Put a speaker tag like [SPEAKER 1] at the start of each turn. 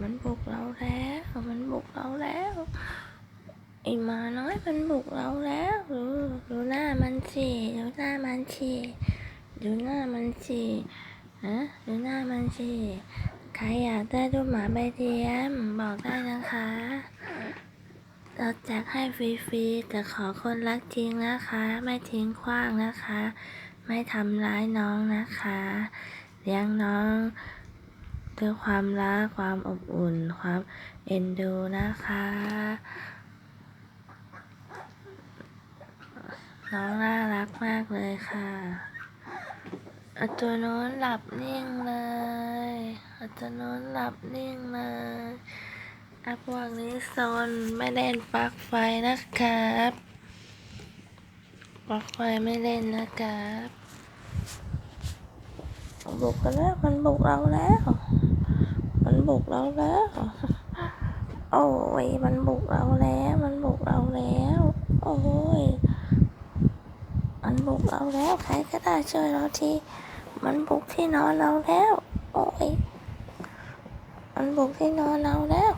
[SPEAKER 1] มันบุกเราแล้วมันบุกเราแล้วไอ้หมาน้อยมันบุกเราแล้วดูดูหน้ามันสิดูหน้ามันสิดูหน้ามันสิฮะดูหน้ามันสิใครอยากได้รูปหมาใบเทียมบอกได้นะคะ เราแจกให้ฟรีๆแต่ขอคนรักจริงนะคะ ไม่ทิ้งขว้างนะคะ ไม่ทำร้ายน้องนะคะเลี้ยงน้อง ด้วยความรักความอบอุ่น ความเอ็นดูนะคะ น้องน่ารักมากเลยค่ะอตัวโน้นหลับนิ่งเลยอาตัวโน้นหลับนิ่งเลยอะพวกนี้โซนไม่เล่นปลั๊กไฟนะครับปลั๊กไฟไม่เล่นนะครับบุกกันแล้วมันบุกเราแล้ว บุกเราแล้ว โอ้ย มันบุกเราแล้ว มันบุกเราแล้ว โอ้ย มันบุกเราแล้ว ใครก็ได้ช่วยเราที มันบุกที่นอนเราแล้ว โอ้ย มันบุกที่นอนเราแล้ว